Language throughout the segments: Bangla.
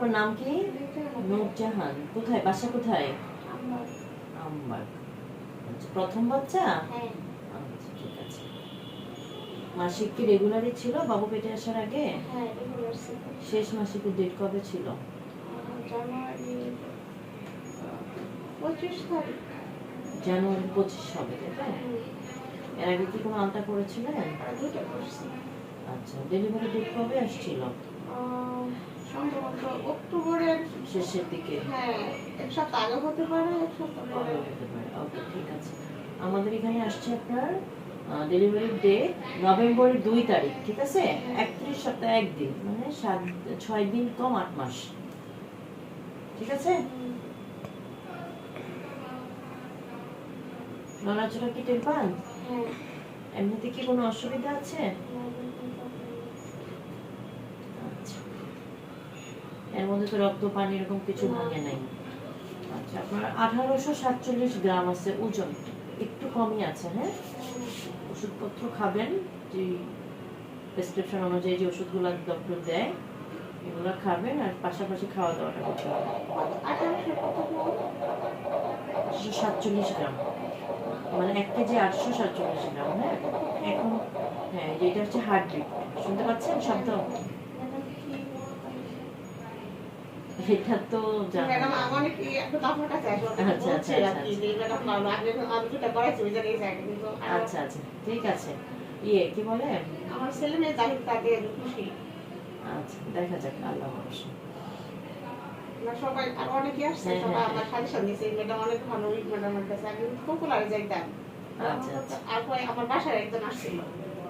আপনার নাম কি? নূরজাহান। কোথায়? বাসা কোথায়? আমবাগ আচ্ছা, প্রথম বাচ্চা? হ্যাঁ। আচ্ছা ঠিক আছে। মাসিক কি রেগুলারই ছিল বাবু পেটে আসার আগে? হ্যাঁ রেগুলার ছিল। শেষ মাসিকের ডেট কবে ছিল? জানুয়ারি পঁচিশ হবে তাই এর আগে কি কোনো আলটা করেছিলেন? আচ্ছা ডেলিভারি ডেট কবে আসছিল? সম্ভবত অক্টোবরের শেষের দিকে। হ্যাঁ এক সপ্তাহ আগে হতে পারে এক সপ্তাহ পরে। হতে পারে। ওকে ঠিক আছে। আমাদের এখানে আসছে আপনার ডেলিভারি ডেট নভেম্বরের দুই তারিখ ঠিক আছে? একত্রিশ সপ্তাহ একদিন মানে সাত ছয় দিন কম আট মাস। ঠিক আছে? নড়াচড়া কি টের পান? হ্যাঁ। এমনিতে কি কোনো অসুবিধা আছে? এর মধ্যে তো রক্ত পানি এরকম কিছু ভাঙে নাই। আচ্ছা আপনার আঠারোশো সাতচল্লিশ গ্রাম আছে ওজন। একটু কমই আছে হ্যাঁ? ওষুধপত্র খাবেন, যে প্রেসক্রিপশন অনুযায়ী যে ওষুধগুলো ডক্টর দেয়, এগুলো খাবেন আর পাশাপাশি খাওয়া দাওয়াটা করতে হবে আটশো সাতচল্লিশ গ্রাম। মানে এক কেজি আটশো সাতচল্লিশ গ্রাম হ্যাঁ? এখন হ্যাঁ যেটা হচ্ছে হার্টবিট শুনতে পাচ্ছেন শব্দ ম্যাডাম কি এটা তো ম্যাডাম আমার কি একটু আপনার কাছে আচ্ছা, আচ্ছা, আচ্ছা, কি যে ম্যাডাম আগে আমি যেটা করাইছি ওই জায়গায় যাই কিন্তু আমার- আচ্ছা আচ্ছা ঠিক আছে। ইয়ে কি বলে? আমার ছেলে মেয়ে হোক তাদের খুশি। আচ্ছা দেখা যাক আল্লাহ ভরসা। সবাই আর অনেকে আসছে হ্যাঁ, সবাই হ্যাঁ, আমার সাজেশন দিয়েছে ম্যাডাম অনেক ভালো ম্যাডামের কাছে। আমি পপুলারে যাইতাম। আচ্ছা। আর আমার বাসায় একজন আসছিল।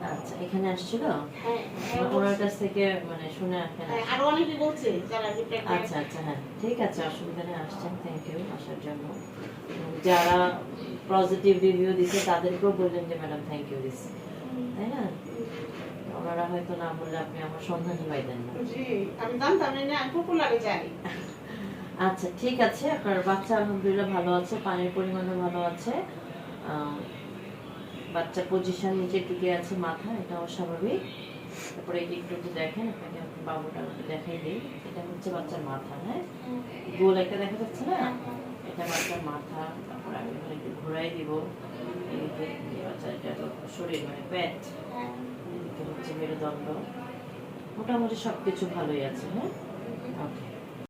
আচ্ছা এখানে আসছিল? হ্যাঁ হ্যাঁ, ওনার কাছ থেকে মানে শুনে হ্যাঁ, অনেকে বলছে যারা আচ্ছা আচ্ছা হ্যাঁ ঠিক আছে অসুবিধা নেই আসছেন থ্যাংক ইউ আসার জন্য। যারা পজিটিভ রিভিউ দিছে তাদেরকেও বললেন যে ম্যাডাম থ্যাংক ইউ হুম, তাই না? ওনারা হয়তো না বললে আপনি আমার সন্ধানই পাইতেন না। জি আমি জানতাম না আমি পপুলারে যাই। আচ্ছা ঠিক আছে আপনার বাচ্চা আলহামদুলিল্লাহ ভালো আছে পানির পরিমাণও ভালো আছে। আহ, বাচ্চার পজিশন নিচের দিকে আছে মাথা এটাও স্বাভাবিক। তারপরে এই একটু একটু দেখেন আপনাকে বাবুটা একটু দেখাই দিই। এটা হচ্ছে বাচ্চার মাথা হ্যাঁ? গোল একটা দেখা যাচ্ছে না? এটা বাচ্চার মাথা তারপরে আমি এখানে একটু ঘোরাই দিব। বাচ্চার এটা শরীর মানে এদিকে হচ্ছে মেরুদণ্ড। মোটামুটি সব কিছু ভালোই আছে হ্যাঁ? ওকে